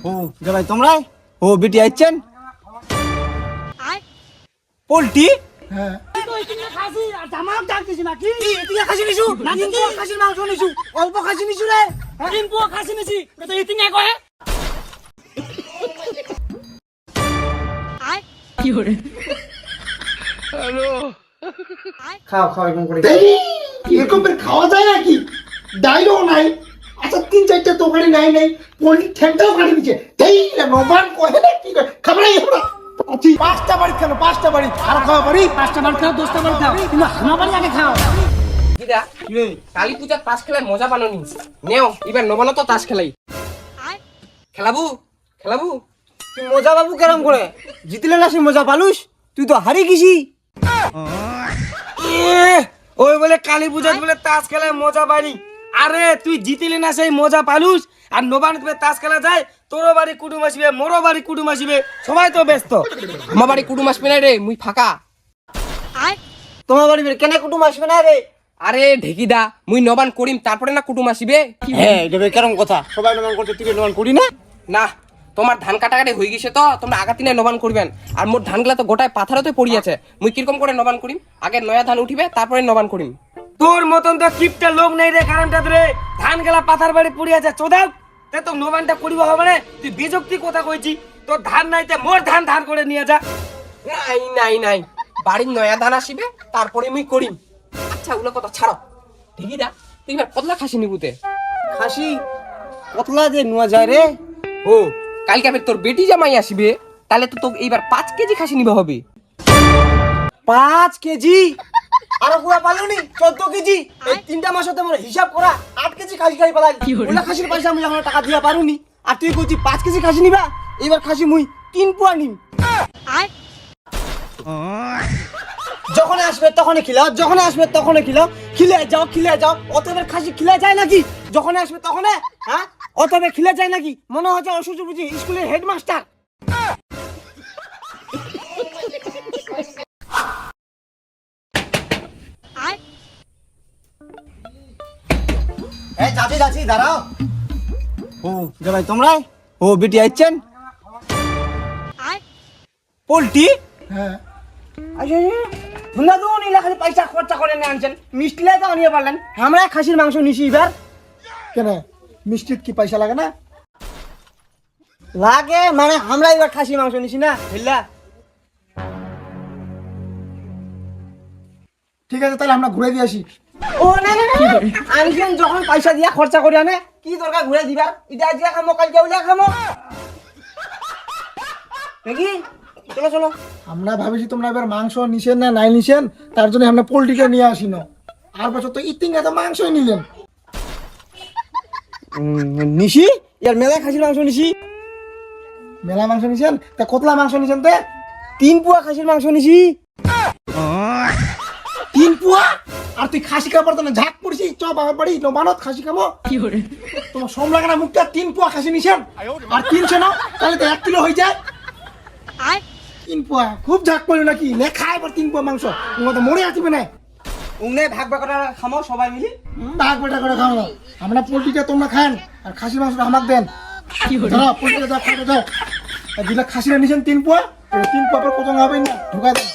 ও জামাই তোমরাই? ও বিটি আইছেন? পোল্ট্রি হ্যাঁ। অল্প খাসি নিছু রে? তিন পোয়া খাসি নিছি তো এই কয় খাও খাও এরকম করে এরকম করে খাওয়া যায় নাকি? ডাইলও নাই। আচ্ছা তিন চারটে দোকানে নাই নাই। পোল্ট্রি ঠ্যাংটাও কাটি দিচ্ছে এই নবান কহে না কি করে? খাবার আমরা আছি। পাঁচটা বাড়ি খেলো পাঁচটা বাড়ি। আর খাওয়া বাড়ি পাঁচটা বার খাও দশটা বার খাও কিন্তু হানা বাড়ি আগে খাও। দিদা কালী পূজার তাস খেলায় মজা বানানি নেও এবার নবানো তো তাস খেলাই। খেলাবু খেলাবু। তুই মজা বাবু কেরম করে? জিতলে না সে মজা পালুস? তুই তো হারিয়ে গেছি। ওই বলে কালী পূজা বলে তাস খেলায় মজা পাইনি। আরে তুই জিতিলি না সেই মজা পালুস? আর নবান করে তাস খেলা যায় তোরও বাড়ি কুটুম আসবে মোরও বাড়ি কুটুম আসবে সবাই তো ব্যস্ত। আমার বাড়ি কুটুম আসবে না রে মুই ফাঁকা। তোমার বাড়ি কেন কুটুম আসবে না রে? আরে ঢেকিদা মুই নবান করিম তারপরে না কুটুম আসিবে? হ্যাঁ এটা কেরম কথা। সবাই নবান করতে তুই নবান করি না? না তোমার ধান কাটাকাটি হয়ে গেছে তো তোমরা আগা দিনে নবান করবেন। আর মোর ধানগুলা তো গোটায় পাথারতে পড়ি আছে মুই কীরকম করে নবান করিম? আগে নয়া ধান উঠিবে তারপরে নবান করিম। তোর মতন তো কিপটা লোক নেই রে কারণটা রে ধান গেলা পাথার বাড়ি পড়ে আছে চোদাও। তে তো নবানটা করিব হবে না তুই বিযুক্তি কথা কইছি তোর ধান নাই নাইতে মোর ধান ধান করে নিয়ে যা। নাই নাই নাই। বাড়ির নয়া ধান আসিবে তারপরে মুই করিম। আচ্ছা ওগুলো কথা ছাড়ো। ঢেকিদা তুই এবার পতলা খাসি নিবুতে খাসি? কতলা যে নোয়া যায় রে। ও কালকে আবার তোর বেটি জামাই আসিবে তাহলে তো তোকে এইবার পাঁচ কেজি খাসি নিবে হবে। পাঁচ কেজি? আর পুরা পালুনি চোদ্দ কেজি। এই তিনটা মাস হতে মোর হিসাব করা আট কেজি খাসি খাই পালাই। ওলা খাসির পয়সা আমি এখন টাকা দিয়া পারুনি। আর তুই কইছি পাঁচ কেজি খাসি নিবা? এবার খাসি মুই তিন পোয়া নিম। যখন আসবে তখন খিলাও যখন আসবে তখন খিলাও। খিলে যাও খিলে যাও অতএব খাসি খিলে যায় নাকি? যখন আসবে তখন হ্যাঁ? অতএব খিলে যায় নাকি? মনে হচ্ছে অসুচ বুঝি স্কুলের হেডমাস্টার। এই যাচ্ছি যাচ্ছি দাঁড়াও। ও ও বিটি আইছেন? পোল্ট্রি হ্যাঁ। তোমরা তো নিলে খালি পয়সা খরচা করে নিয়ে আনছেন। মিষ্টি তো আনিয়ে পারলেন। আমরা খাসির মাংস নিছি এবার। কেন? মিষ্টির কি পয়সা লাগে না? লাগে মানে আমরা এবার খাসি মাংস নিছি না বুঝলা? ঠিক আছে তাহলে আমরা ঘুরে দিয়ে আসি। ও না না যখন পয়সা দিয়া খরচা করে আনে। কি দরকার ঘুরে দিবার এটা আজকে খামো কালকে উলিয়া খামো। নাকি চলো চলো। আমরা ভাবিছি তোমরা এবার মাংস নিছেন না নাই নিছেন তার জন্য আমরা পোল্ট্রিটা নিয়ে আসি না আর বছর তো ইতিং এত মাংসই নিলেন। নিছি ইয়ার মেলা খাসির মাংস নিছি মেলা মাংস নিছেন? তা কতলা মাংস নিছেন তে? তিন পুয়া খাসির মাংস নিছি তিন পুয়া? আর তুই খাসি খাবার তো না ঝাক পড়ছি চ বাবার বাড়ি নবানত খাসি খাব। তোমার সম লাগে না মুখটা তিন পুয়া খাসি নিছেন। আর তিনশো না তাহলে তো এক কিলো হয়ে যায়। তিন পুয়া খুব ঝাক পড়ল নাকি? নে খায় এবার তিন পুয়া মাংস। তোমার তো মরে আসবে না। উংনে ভাগ ভাগ করে খামো সবাই মিলি। ভাগ বেটা করে খাও। আমরা পোল্ট্রিটা তোমরা খান আর খাসির মাংসটা আমাকে দেন। ধরো পোল্ট্রিটা যাও খাইতে যাও আর দিলে খাসিটা নিছেন তিন পুয়া তিন পুয়া পর কত হবে না? ঢুকা দেন।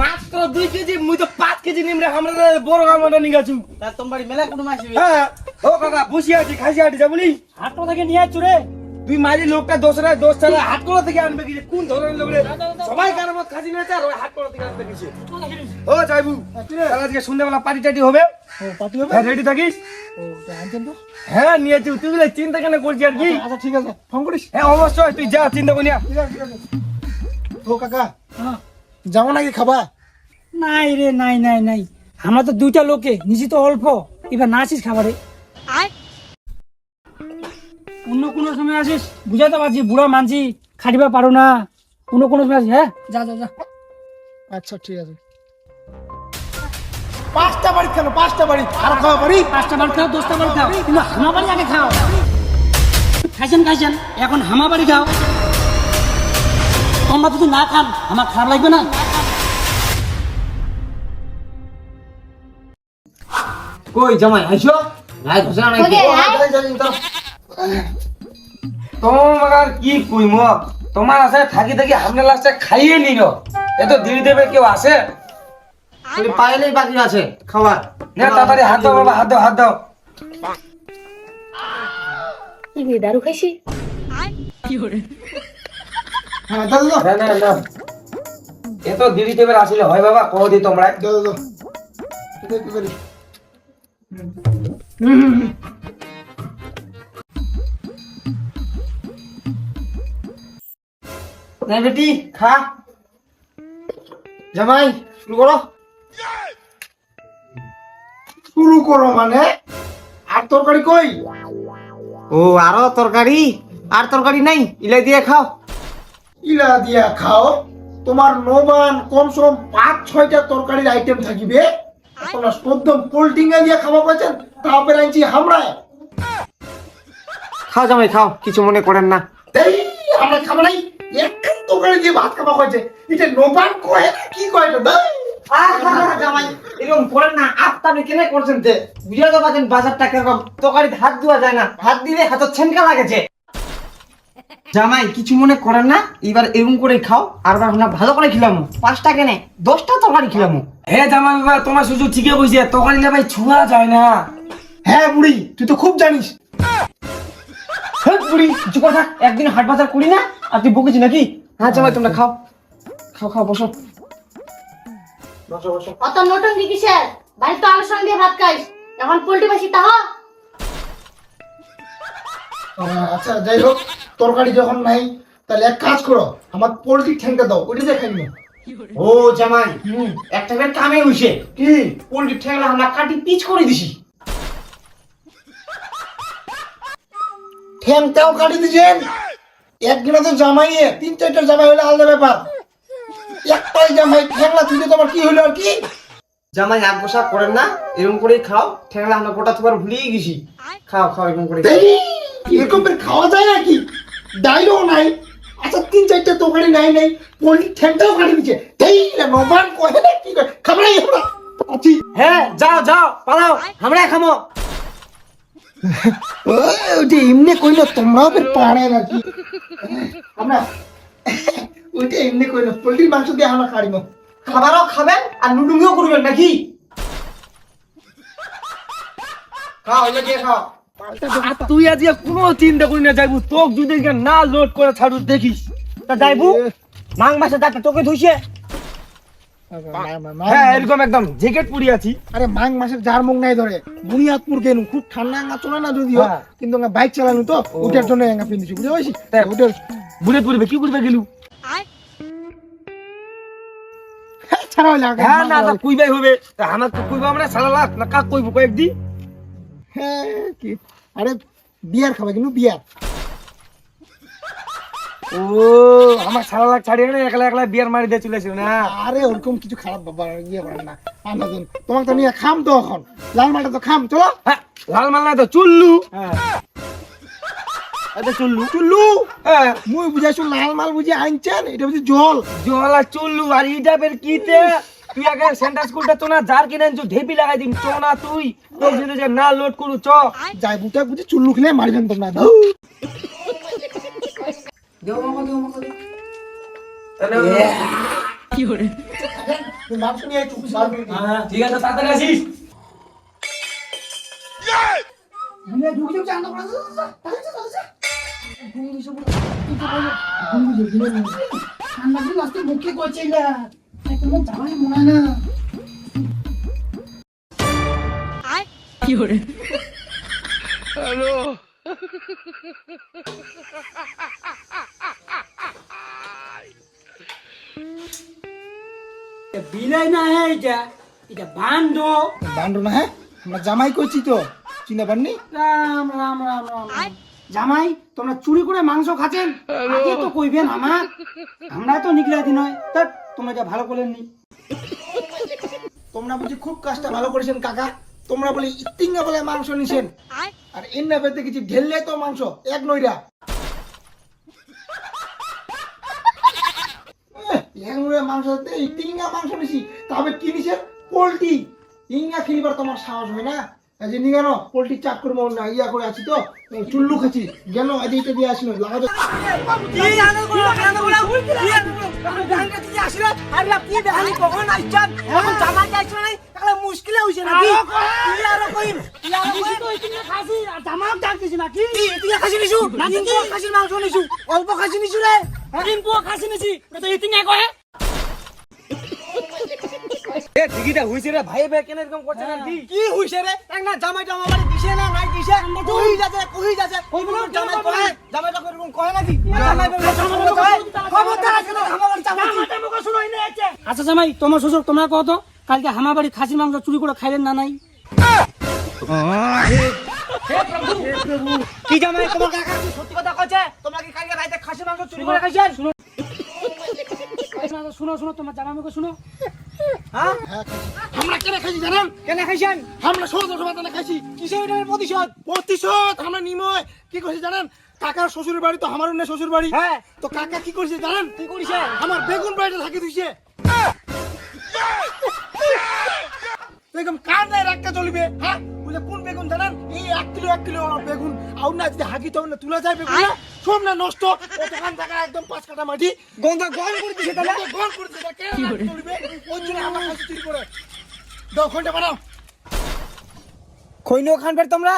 মাত্র দুই কেজি মুই তো পাঁচ কেজি নিম রে আমরা বড় গামটা নিয়ে গেছু তা তোমার মেলা কুটুম আসবে হ্যাঁ ও কাকা বসি আছি খাসি আছি যা বলি হাটকো থেকে নিয়ে রে? তুই মাঝে লোকটা দোসরা দোষ ছাড়া হাটকো থেকে আনবে কি কোন ধরনের লোক রে? সবাই কার মত খাসি নিয়েছে আর হাটকো থেকে আনবে কিছু ও যাইবু তাহলে আজকে সন্ধ্যাবেলা পার্টি টাটি হবে। পার্টি হবে? হ্যাঁ রেডি থাকিস? আনছেন তো? হ্যাঁ নিয়েছি তুই বলে চিন্তা কেন করছিস আর কি? আচ্ছা ঠিক আছে। ফোন করিস? হ্যাঁ অবশ্যই তুই যা চিন্তা করি না। ঠিক আছে ঠিক আছে। ও কাকা। যাব নাকি খাবা নাই রে নাই নাই নাই। আমরা তো দুইটা লোকে নিজে তো অল্প। এবার না আসিস খাবারে। অন্য কোনো সময় আসিস বুঝাতে পারছি বুড়া মানছি খাটিবা পারো না। অন্য কোনো সময় আসিস হ্যাঁ? যা যা যা। আচ্ছা ঠিক আছে। পাঁচটা বাড়ি খেলো পাঁচটা বাড়ি আর খাওয়া বাড়ি পাঁচটা বার খাও দশটা বার খাও। কিন্তু হামা বাড়ি আগে খাও। খাইছেন খাইছেন। এখন হামা বাড়ি খাও। তোমরা যদি না খান আমার খারাপ লাগবে না। কই জামাই আইসো ভাই ঘোষণা আয় তোমার কি কইম? তোমার আছে থাকি থাকি আমরা লাস্টে খাইয়ে নিল। এত দিদি দেবে কেউ আসে? তুমি পাইলেই বাকি আছে খাবার না তাড়াতাড়ি হাত দাও বাবা হাত দাও হাত দাও। কি দারু খাইছি? দাও দাও না না না। এত দিদি দেবে আসলে। হয় বাবা তোমরা দাও দাও না বেটি খা। জামাই শুরু করো। শুরু করো মানে? আর তরকারি কই? ও আরও তরকারি। আর তরকারি নাই ইলাই দিয়ে খাও। ইলা দিয়া খাও তোমার নবান কম সম পাঁচ ছয়টা তরকারির আইটেম থাকিবে। তোমরা একদম পোল্টিঙ্গা দিয়া খাওয়া পাচ্ছেন তারপরে আনছি হামড়ায় খাও জামাই খাও কিছু মনে করেন না। এই আমরা খাব নাই একখান তরকারি দিয়ে ভাত খাওয়া হয়েছে। এটা নবান কয় না কি কয় দেই। জামাই এরকম করেন না আপনি আপনি কেন করছেন যে বুঝা তো পাচ্ছেন বাজারটা কীরকম তরকারিতে হাত দেওয়া যায় না হাত দিলে হাতের ছেনকা লাগেছে। জামাই কিছু মনে করেন না? এবার এরকম করে খাও। আর আমরা ভালো করে খিলাম। পাঁচটা কেনে দশটা তরকারি খিলাম। হে জামা বাবা তোমার শুধু ঠিকই বলছে তরকারি না ভাই ছুয়া যায় না। হ্যাঁ বুড়ি তুই তো খুব জানিস। বুড়ি কিছু কথা? একদিন হাট বাজার করি না? আর তুই বকেছি নাকি? হ্যাঁ জামাই তোমরা খাও। খাও খাও বসো। অত তো ভাত খাইস। এখন পোল্ট্রি বাসি তা হ। আহ, আচ্ছা যাই হোক। তরকারি যখন নাই তাহলে এক কাজ করো আমার পোল্ট্রি ঠ্যাংটা দাও ওইটা দেখাই না ও জামাই একটা বের কামে হইছে কি? পোল্ট্রি ঠেংলা আমরা কাটি পিচ করে দিছি। ঠ্যাংটাও কাটি দিছেন। একদিনে তো জামাইয়ে তিন চারটা জামাই হলে আলাদা ব্যাপার। একটাই জামাই ঠ্যাংলা তুলে তোমার কি হলো আর কি? জামাই এক বসা করেন না এরকম করেই খাও। ঠেংলা আমরা গোটা তোমার ভুলিয়ে গেছি। খাও খাও এরকম করে এরকম করে খাওয়া যায় নাকি? ডাইলও নাই। আচ্ছা তিন চারটা তরকারি নাই নাই। পোল্ট্রি ঠ্যাংটাও কাটি দিচ্ছে এই নবান কহে না কি কয় খাবার আমরা আছি হ্যাঁ যাও যাও পালাও আমরা খামো। ওইটা এমনি কইলো তোমরাও ফের পারে নাকি? আমরা ওইটা এমনি কইলো পোল্ট্রির মাংস দিয়ে আমরা খাড়িব খাবারও খাবেন আর নুডুমিও করবেন নাকি? খাও এটা দিয়ে খাও। আর তুই আজকে কোনো চিন্তা করি না যাইবু। তোক যদি না লোড করে ছাড়ু দেখিস। তা যাইবু? মাং মাসে যাতে তোকে ধুইছে। হ্যাঁ এরকম একদম জ্যাকেট পরি আছি। আরে মাং মাসের যার মুখ নাই ধরে। বুনিয়াদপুর কেন খুব ঠান্ডা আঙ্গা চলে না যদিও হ্যাঁ। কিন্তু বাইক চালানো তো ওটার জন্য আঙ্গা পিন্দিছি বুঝতে পারছিস? তাই। ওটার বুড়ে কি করবে গেলু? ছাড়া হ্যাঁ না কুইবাই হবে। আমার তো কুইবা আমরা সারা লাখ না কাক কইব কয়েকদিন হ্যাঁ, কি? আরে বিয়ার খাবে কিন্তু বিয়ার। ও আমার সারা লাখ ছাড়িয়ে না একলা একলা বিয়ার মারি দিয়ে চলেছিল না? আরে ওরকম কিছু খারাপ বাবা ইয়ে করেন না। আন্দাজ তোমাকে তো নিয়ে খাম তো এখন। লাল মাটা তো খাম চলো। হ্যাঁ লাল মাল না তো চুল্লু। হ্যাঁ। এটা চুল্লু। চুল্লু? হ্যাঁ মুই বুঝাইছো লাল মাল বুঝি আনছেন এটা বুঝি জল। জলা চুল্লু আর ইটা বের কিতে? তুই আগে সেন্টার স্কুলটা তো না যার কিনে আনছো ঢেপি লাগাই দিম চ না তুই। তোর যদি যে না লোড করু চ। যাই বুটা বুঝি চুল্লু খেলে মারবেন মাংস নিয়ে আয়, চুপি সারবে না। ঠিক আছে তাড়াতাড়ি আসিস। নিয়ে ঢুকে যাও, জানতো না, যা, যা, যা, যা, যা, যা। ঠান্ডা দিন আজকে মুখে করছে না জামাই মনে হয় না। বিলাই না হ্যাঁ এটা এটা বান্ড বান্ডো না হ্যাঁ? আমরা জামাই করছি তো। চিনে পাননি রাম রাম রাম রাম। জামাই তোমরা চুরি করে মাংস খাচ্ছেন? আগে তো কইবেন আমার। আমরা তো নিকলা দিন হয়। তা তোমরা যা ভালো করলেন নি। তোমরা বুঝি খুব কাজটা ভালো করেছেন কাকা। তোমরা বলে ইতিঙ্গা বলে মাংস নিছেন। আর এন্না পেতে কিছু ঢেললে তো মাংস এক নইরা। এক নইরা মাংস হতে ইতিঙ্গা মাংস নিছি। তবে কি নিছেন পোল্ট্রি ইঙ্গা খিলিবার তোমার সাহস হয় না। এই যে নিয়ে পোল্ট্রি চাক করে মন না ইয়া করে আছি তো। চুল্লু খাচ্ছি গেল এদিকে দিয়ে আসলো লাগাতে মুশকিল হইছে নাকি কি আর কইম কি আর কইম তো ইতিনে খাসি আর নাকি খাসি নিছু খাসির মাংস নিছু অল্প খাসি নিছু রে খাসি নিছি ইতিনে কয় এ হইছে রে ভাই ভাই কেন এরকম করছেন আর কি? কি হইছে রে? এক না জামাই টামা বাড়ি দিছে না নাই দিছে। কই যাচ্ছে কই যাচ্ছে? জামাই কয়? জামাই এরকম কয় নাকি? জামাই কয়? খবরদার আছে না আমার জামাই মুখ শুনোই না আছে। আচ্ছা জামাই তোমার শ্বশুর তোমরা কত তো কালকে হামা বাড়ি খাসির মাংস চুরি করে খাইলেন না নাই? কি জামাই তোমার কাকা? সত্যি কথা কইছে? তোমরা কি কালকে রাতে খাসি মাংস চুরি করে খাইছেন? শুনো শুনো তোমার জামাই মুখে শুনো। হ্যাঁ? আমরা কেন খাইছি জানেন কেন খাইছেন? আমরা ষোলো খাইছি। কিসের প্রতিশোধ? প্রতিশোধ? আমরা নিময়। কি করছি জানেন? কাকার শ্বশুর বাড়ি তো আমার অন্য শ্বশুর বাড়ি হ্যাঁ। তো কাকা কি করছে জানেন? কি করছে? আমার বেগুন বাড়িটা থাকি দিছে। এরকম কার নাই রাখতে চলবে হ্যাঁ? বলে কোন বেগুন জানেন? এই এক কিলো এক কিলো বেগুন। আর না যদি হাগি তখন না তুলে যায় বেগুন সব না নষ্ট ওখান থেকে একদম পাঁচ কাটা মাটি। গন্ধ গরম করে দিছে তাহলে? গন করে দিছে কে চলবে ওই জন্য আমার কাছে চুরি করে। দশ ঘণ্টা বানাও। খৈনো খানবে তোমরা?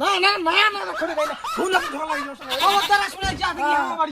না না না না না দেয় না। শুনলাম ঝগড়া লাগিল খবরদার শুনে যা দেখি আমার বাড়ি।